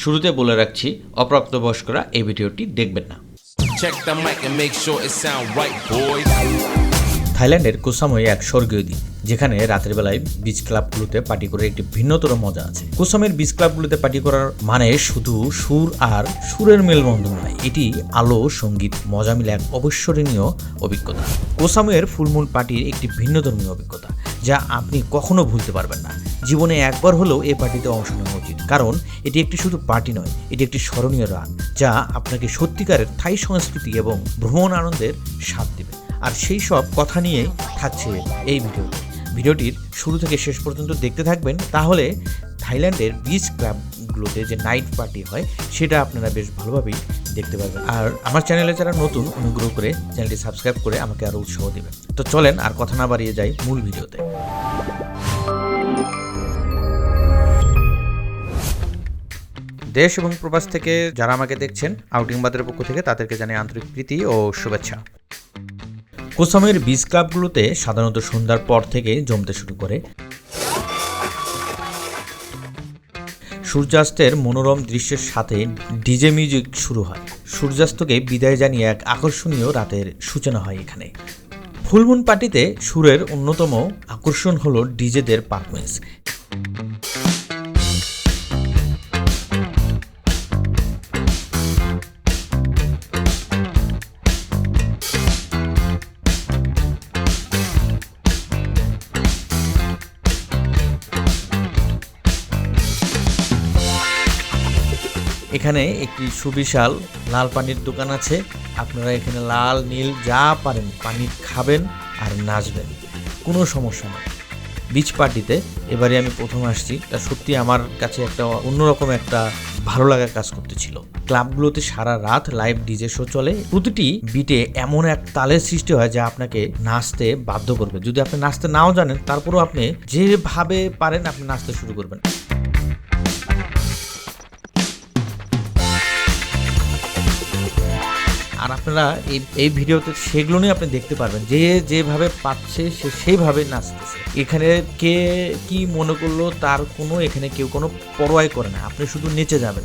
শুরুতে বলে রাখছি অপ্রাপ্তবয়স্করা এই ভিডিওটি দেখবেন না. থাইল্যান্ডের কোসামোয় এক স্বর্গীয় দ্বীপ যেখানে রাতের বেলায় বিচ ক্লাবগুলোতে পার্টি করে একটি ভিন্নতর মজা আছে। কোসামের বিচ ক্লাবগুলোতে পার্টি করার মানে শুধু সুর আর সুরের মেলবন্ধন নয় এটি আলো সংগীত মজা মিলে এক অবিস্মরণীয় অভিজ্ঞতা। কোসামের ফুলমুন পার্টির একটি ভিন্নধর্মী অভিজ্ঞতা যা আপনি কখনো ভুলতে পারবেন না। জীবনে একবার হলেও এ পার্টিতে অংশ নেওয়া কারণ এটি একটি শুধু পার্টি নয়, এটি একটি স্মরণীয় রাত, যা আপনাকে সত্যিকারের থাই সংস্কৃতি এবং ভ্রমণ আনন্দের স্বাদ দেবে। আর সেই সব কথা নিয়েই থাকছে এই ভিডিওতে ভিডিওটির শুরু থেকে শেষ পর্যন্ত দেখতে থাকবেন, তাহলে থাইল্যান্ডের বিচ ক্লাবগুলোতে যে নাইট পার্টি হয়, সেটা আপনারা বেশ ভালোভাবেই দেখতে পারবেন। আর আমার চ্যানেলে যারা নতুন, অনুগ্রহ করে চ্যানেলটি সাবস্ক্রাইব করে আমাকে আরও উৎসাহ দেবেন। তো চলেন, আর কথা না বাড়িয়ে যাই মূল ভিডিওতে। দেশ এবং প্রবাস থেকে যারা আমাকে দেখছেন, আউটিং বাদের পক্ষ থেকে তাদেরকে জানাই আন্তরিক প্রীতি ও শুভেচ্ছা। কোসামের বিচ ক্লাবগুলোতে সাধারণত সন্ধ্যার পর থেকে জমতে শুরু করে। সূর্যাস্তের মনোরম দৃশ্যের সাথে ডিজে মিউজিক শুরু হয়। সূর্যাস্তকে বিদায় জানিয়ে এক আকর্ষণীয় রাতের সূচনা হয় এখানে। ফুলমুন পার্টিতে সুরের অন্যতম আকর্ষণ হল ডিজেদের পারফরমেন্স। এখানে একটি সুবিশাল লাল পানির দোকান আছে। আপনারা এখানে লাল, নীল যা পারেন পানি খাবেন আর নাচবেন। কোনো সমস্যা নেই। বিচ পার্টিতে এবারে আমি প্রথম আসছি। তা সত্যি আমার কাছে একটা অন্যরকম একটা ভালো লাগার কাজ করতেছিল ক্লাবগুলোতে সারা রাত লাইভ ডিজে শো চলে। প্রতিটি বিটে এমন এক তালের সৃষ্টি হয় যা আপনাকে নাচতে বাধ্য করবে। যদি আপনি নাচতে নাও জানেন, তারপরেও আপনি যেভাবে পারেন, আপনি নাচতে শুরু করবেন। আর আপনারা এই এই ভিডিওতে সেগুলো নিয়ে আপনি দেখতে পারবেন। যে যেভাবে পাচ্ছে সে সেইভাবে নাচতেছে। এখানে কে কি মনে করল তার কোনো এখানে কেউ কোনো পরোয়াই করে না। আপনি শুধু নেচে যাবেন।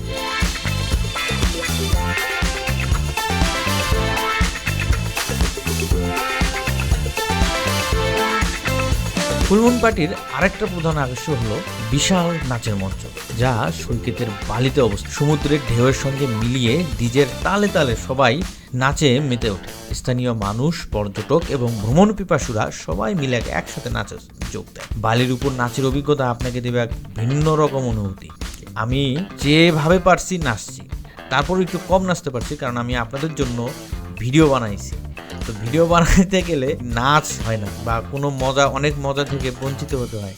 ফুলমুন পার্টির আরেকটা প্রধান আকর্ষণ হলো বিশাল নাচের মঞ্চ। যা সৈকতের বালিতে অবস্থিত। সমুদ্রের ঢেউয়ের সঙ্গে মিলিয়ে ডিজের তালে তালে সবাই নাচে মেতে ওঠে। স্থানীয় মানুষ, পর্যটক এবং ভ্রমণ পিপাসুরা সবাই মিলে এক- একসাথে নাচে যোগ দেয়। বালির উপর নাচের অভিজ্ঞতা আপনাকে দেবে এক ভিন্ন রকম অনুভূতি। আমি যেভাবে পারছি নাচছি। তারপর একটু কম নাচতে পারছি কারণ আমি আপনাদের জন্য ভিডিও বানাইছি। তো ভিডিও বানাইতে গেলে নাচ হয় না বা কোনো মজা অনেক মজা থেকে বঞ্চিত হতে হয়।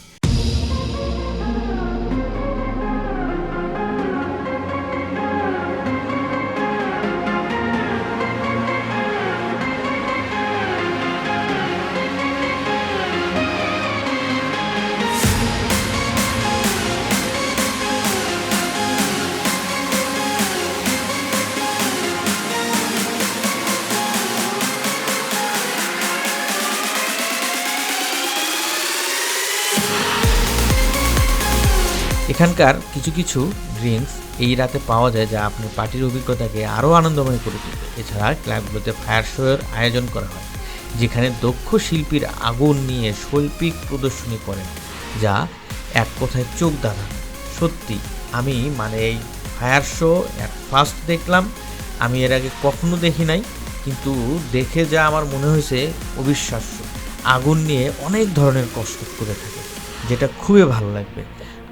এখানকার কিছু কিছু ড্রিঙ্কস এই রাতে পাওয়া যায় যা আপনার পার্টির অভিজ্ঞতাকে আরও আনন্দময় করে তুলবে। এছাড়া ক্লাবগুলোতে ফায়ার শোয়ের আয়োজন করা হয়, যেখানে দক্ষ শিল্পীর আগুন নিয়ে শৈল্পিক প্রদর্শনী করেন, যা এক কথায় চোখ দাঁড়া সত্যি, আমি মানে এই ফায়ার শো এক ফার্স্ট দেখলাম। আমি এর আগে কখনো দেখি নাই, কিন্তু দেখে যা আমার মনে হয়েছে অবিশ্বাস্য। আগুন নিয়ে অনেক ধরনের কষ্ট করে থাকে, যেটা খুবই ভালো লাগবে।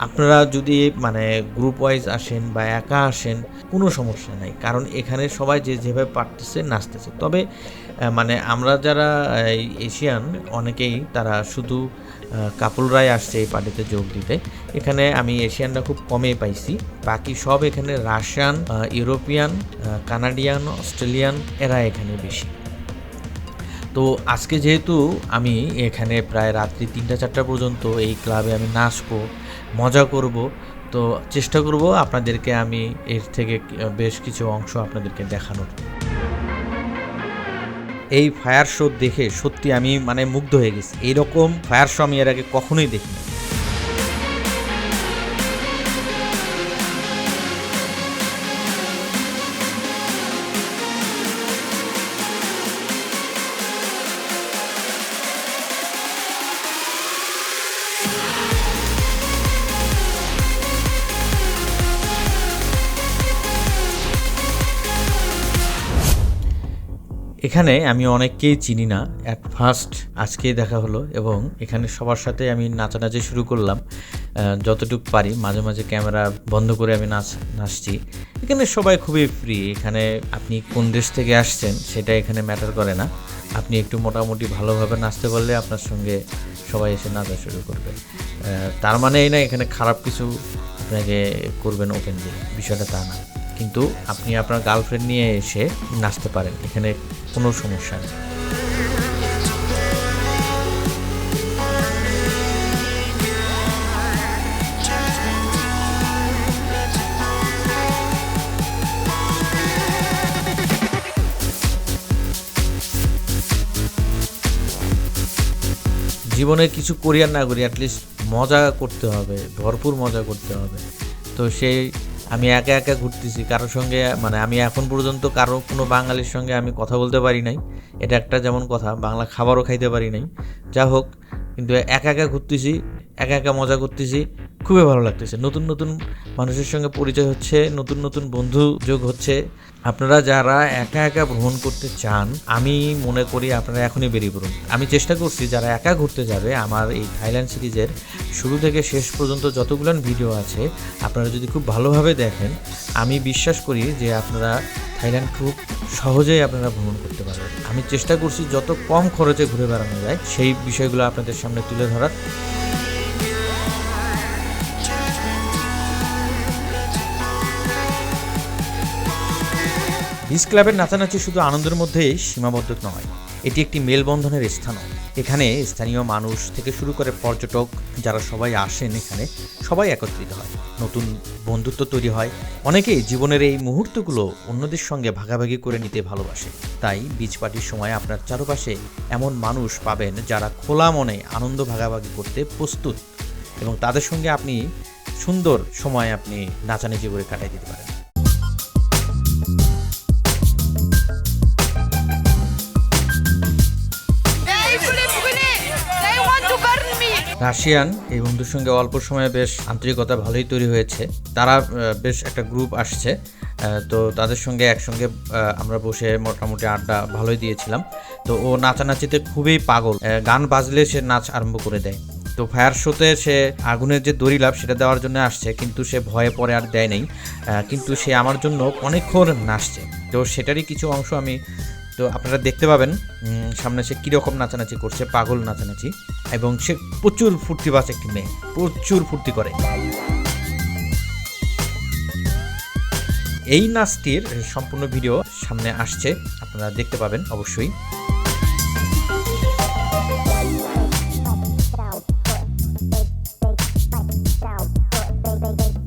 আপনারা যদি মানে গ্রুপ ওয়াইজ আসেন বা একা আসেন, কোনো সমস্যা নাই। কারণ এখানে সবাই যে যেভাবে পারতেছে, নাচতেছে। তবে মানে আমরা যারা এশিয়ান অনেকেই তারা শুধু কাপলরাই আসছে এই পার্টিতে যোগ দিতে। এখানে আমি এশিয়ানরা খুব কমই পাইছি। বাকি সব এখানে রাশিয়ান ইউরোপিয়ান কানাডিয়ান অস্ট্রেলিয়ান এরা এখানে বেশি। তো আজকে যেহেতু আমি এখানে প্রায় রাত্রি তিনটা চারটা পর্যন্ত এই ক্লাবে আমি নাচবো মজা করব। তো চেষ্টা করব আপনাদেরকে আমি এর থেকে বেশ কিছু অংশ আপনাদেরকে দেখানোর। এই ফায়ার শো দেখে সত্যি আমি মানে মুগ্ধ হয়ে গেছি। এইরকম ফায়ার শো আমি এর আগে কখনোই দেখিনি। এখানে আমি অনেককেই চিনি না। অ্যাট ফার্স্ট আজকেই দেখা হলো এবং এখানে সবার সাথে আমি নাচানাচি শুরু করলাম। যতটুকু পারি, মাঝে মাঝে ক্যামেরা বন্ধ করে আমি নাচ, নাচছি। এখানে সবাই খুবই ফ্রি এখানে আপনি কোন দেশ থেকে আসছেন, সেটা এখানে ম্যাটার করে না। আপনি একটু মোটামুটি ভালোভাবে নাচতে পারলে আপনার সঙ্গে সবাই এসে নাচা শুরু করবে। তার মানে এই না, এখানে খারাপ কিছু আপনাকে করবেন ওপেনলি বিষয়টা তা না। কিন্তু আপনি আপনার গার্লফ্রেন্ড নিয়ে এসে নাচতে পারেন, এখানে কোনো সমস্যা নেই। জীবনে কিছু করি আর না করি অ্যাটলিস্ট মজা করতে হবে, ভরপুর মজা করতে হবে। তো সেই আমি একা একা ঘুরতেছি কারোর সঙ্গে মানে আমি এখন পর্যন্ত কারও কোনো বাঙালির সঙ্গে আমি কথা বলতে পারি নাই। এটা একটা যেমন কথা, বাংলা খাবারও খাইতে পারি নাই। যা হোক, কিন্তু একা একা ঘুরতেছি, একা একা মজা করতেছি, খুবই ভালো লাগতেছে। নতুন নতুন মানুষের সঙ্গে পরিচয় হচ্ছে, নতুন নতুন বন্ধু যোগ হচ্ছে। আপনারা যারা একা একা ভ্রমণ করতে চান, আমি মনে করি আপনারা এখনই বেরিয়ে পড়ুন। আমি চেষ্টা করছি যারা একা ঘুরতে যাবে, আমার এই থাইল্যান্ড সিরিজের শুরু থেকে শেষ পর্যন্ত যতগুলো ভিডিও আছে, আপনারা যদি খুব ভালোভাবে দেখেন, আমি বিশ্বাস করি যে আপনারা থাইল্যান্ড খুব সহজেই আপনারা ভ্রমণ করতে পারবেন। আমি চেষ্টা করছি যত কম খরচে ঘুরে বেড়ানো যায়, সেই বিষয়গুলো আপনাদের সামনে তুলে ধরার। বিচ ক্লাবের নাচানাচি শুধু আনন্দের মধ্যেই সীমাবদ্ধ নয়, এটি একটি মেলবন্ধনের স্থানও। এখানে স্থানীয় মানুষ থেকে শুরু করে পর্যটক যারা সবাই আসেন এখানে, সবাই একত্রিত হয়। নতুন বন্ধুত্ব তৈরি হয়। অনেকেই জীবনের এই মুহূর্তগুলো অন্যদের সঙ্গে ভাগাভাগি করে নিতে ভালোবাসে। তাই বিচ পার্টির সময় আপনার চারপাশে এমন মানুষ পাবেন যারা খোলা মনে আনন্দ ভাগাভাগি করতে প্রস্তুত এবং তাদের সঙ্গে আপনি সুন্দর সময় আপনি নাচানাচি করে কাটাই দিতে পারেন। রাশিয়ান এই বন্ধুর সঙ্গে অল্প সময়ে বেশ আন্তরিকতা ভালোই তৈরি হয়েছে। তারা বেশ একটা গ্রুপ আসছে তো তাদের সঙ্গে একসঙ্গে আমরা বসে মোটামুটি আড্ডা ভালোই দিয়েছিলাম। তো ও নাচানাচিতে খুবই পাগল গান বাজলে সে নাচ আরম্ভ করে দেয়। তো ফায়ার শোতে সে আগুনের যে দড়ি লাভ সেটা দেওয়ার জন্য আসছে, কিন্তু সে ভয়ে পরে আর দেয় নাই কিন্তু সে আমার জন্য অনেকক্ষণ নাচছে। তো সেটারই কিছু অংশ আমি তো আপনারা দেখতে পাবেন সামনে সে কীরকম নাচানাচি করছে, পাগল নাচানাচি, এবং সে প্রচুর ফুর্তি ফুর্তিবাজ একটি মেয়ে, প্রচুর ফুর্তি করে। এই নাচটির সম্পূর্ণ ভিডিও সামনে আসছে, আপনারা দেখতে পাবেন অবশ্যই।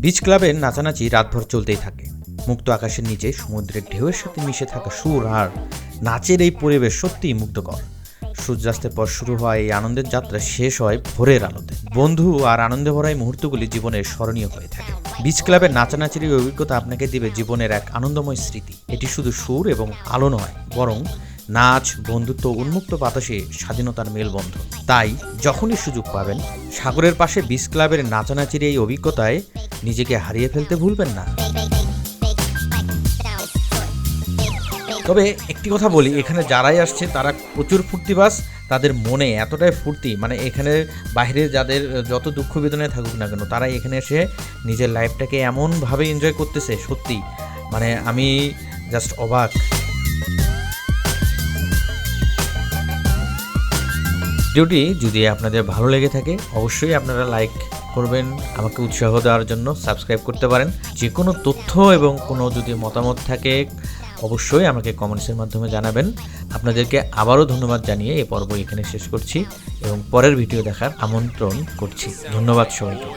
বিচ ক্লাবের নাচানাচি রাতভর চলতেই থাকে। মুক্ত আকাশের নিচে সমুদ্রের ঢেউয়ের সাথে মিশে থাকা সুর আর নাচের এই পরিবেশ সত্যিই মুগ্ধকর। সূর্যাস্তের পর শুরু হওয়া এই আনন্দের যাত্রা, শেষ হয় ভোরের আলোতে। বন্ধু আর আনন্দে ভরা এই মুহূর্তগুলি জীবনের স্মরণীয় হয়ে থাকে। বিচ ক্লাবের নাচানাচির এই অভিজ্ঞতা আপনাকে দিবে জীবনের এক আনন্দময় স্মৃতি। এটি শুধু সুর এবং আলো নয়, বরং নাচ, বন্ধুত্ব, উন্মুক্ত বাতাসে স্বাধীনতার মেলবন্ধন। তাই যখনই সুযোগ পাবেন, সাগরের পাশে বিচ ক্লাবের নাচানাচির এই অভিজ্ঞতায় নিজেকে হারিয়ে ফেলতে ভুলবেন না। তবে একটি কথা বলি, এখানে যারাই আসছে তারা প্রচুর ফুর্তিবাস তাদের মনে এতটাই ফুর্তি মানে এখানে বাইরে যাদের যত দুঃখ বেদনায় থাকুক না কেন তারা এখানে এসে নিজের লাইফটাকে এমনভাবে এনজয় করতেছে, সত্যি। মানে আমি জাস্ট অবাক। ভিডিওটি যদি আপনাদের ভালো লেগে থাকে, অবশ্যই আপনারা লাইক করবেন, আমাকে উৎসাহ দেওয়ার জন্য সাবস্ক্রাইব করতে পারেন। যে কোনো তথ্য এবং কোনো যদি মতামত থাকে অবশ্যই আমাকে কমেন্টসের মাধ্যমে জানাবেন। আপনাদেরকে আবারও ধন্যবাদ জানিয়ে এই পর্ব এখানে শেষ করছি এবং পরের ভিডিও দেখার আমন্ত্রণ করছি। ধন্যবাদ সবাইকে।